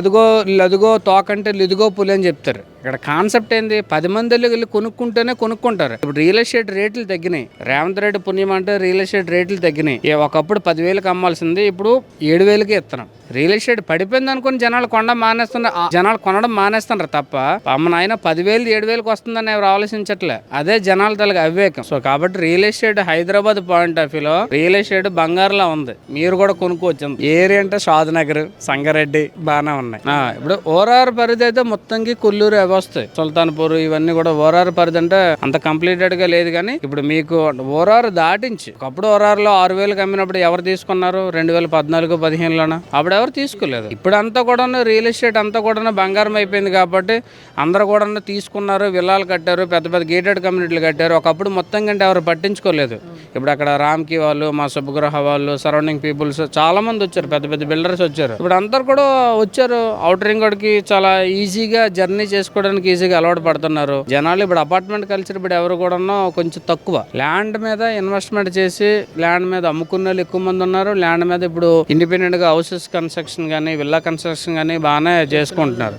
అదిగో లదుగో తోకంటే లిదుగో పులి అని చెప్తారు. ఇక్కడ కాన్సెప్ట్ ఏంది? పది మంది వెళ్ళి కొనుక్కుంటేనే కొనుక్కుంటారు. ఇప్పుడు రియల్ ఎస్టేట్ రేట్లు తగ్గినాయి. రేవంత్ రెడ్డి పుణ్యం అంటే రియల్ ఎస్టేట్ రేట్లు తగ్గినాయి. ఒకప్పుడు పదివేలకు అమ్మాల్సింది ఇప్పుడు ఏడు వేలకి ఇస్తున్నాం. రియల్ ఎస్టేట్ పడిపోయింది అనుకుని జనాలు కొనడం మానేస్తున్నారు జనాలు కొనడం మానేస్తున్నారు తప్ప అమ్మ నాయన పదివేలు ఏడు వేలకు వస్తుందని ఎవరు ఆలోచించట్లే. అదే జనాల తలకి అవివేకం. సో కాబట్టి real estate Hyderabad point of వ్యూలో రియల్ ఎస్టేట్ బంగారులా ఉంది. మీరు కూడా కొనుక్కోవచ్చు ఏరియా అంటే షాద్ నగర్ సంగారెడ్డి బాగానే ఉన్నాయి. ఇప్పుడు ఓరార్ పరిధి అయితే మొత్తంకి కొల్లూరు వస్తాయి. సుల్తాన్పూర్ ఇవన్నీ కూడా ఓరార్ పరిధి అంటే అంత కంప్లీటెడ్గా లేదు కానీ ఇప్పుడు మీకు ఓరార్ దాటించి ఒకప్పుడు ఓరార్లో ఆరు వేలకు అమ్మినప్పుడు ఎవరు తీసుకున్నారు? రెండు వేల పద్నాలుగు పదిహేనులోన? అప్పుడు ఎవరు తీసుకోలేదు. ఇప్పుడు అంతా కూడా రియల్ ఎస్టేట్ అంతా కూడా బంగారం అయిపోయింది కాబట్టి అందరు కూడా తీసుకున్నారు విల్లాలు కట్టారు పెద్ద పెద్ద గేటెడ్ కమ్యూనిటీలు కట్టారు. ఒకప్పుడు మొత్తం కంటే ఎవరు పట్టించుకోలేదు. ఇప్పుడు అక్కడ రామ్కి వాళ్ళు మా శుభగ్రహ వాళ్ళు సరౌండింగ్ పీపుల్స్ చాలా మంది వచ్చారు పెద్ద పెద్ద బిల్డర్స్ వచ్చారు. ఇప్పుడు అందరు కూడా వచ్చారు. అవుట్ రింగ్కి చాలా ఈజీగా జర్నీ చేసుకోవడానికి ఈజీగా అలవాటు పడుతున్నారు. జనాలు ఇప్పుడు అపార్ట్మెంట్ కల్చర్ ఇప్పుడు ఎవరు కూడా కొంచెం తక్కువ. ల్యాండ్ మీద ఇన్వెస్ట్మెంట్ చేసి ల్యాండ్ మీద అమ్ముకునే వాళ్ళు ఎక్కువ మంది ఉన్నారు. ల్యాండ్ మీద ఇప్పుడు ఇండిపెండెంట్గా హౌసెస్ కన్స్ట్రక్షన్ కానీ విల్లా కన్స్ట్రక్షన్ కానీ బాగానే చేసుకుంటున్నారు.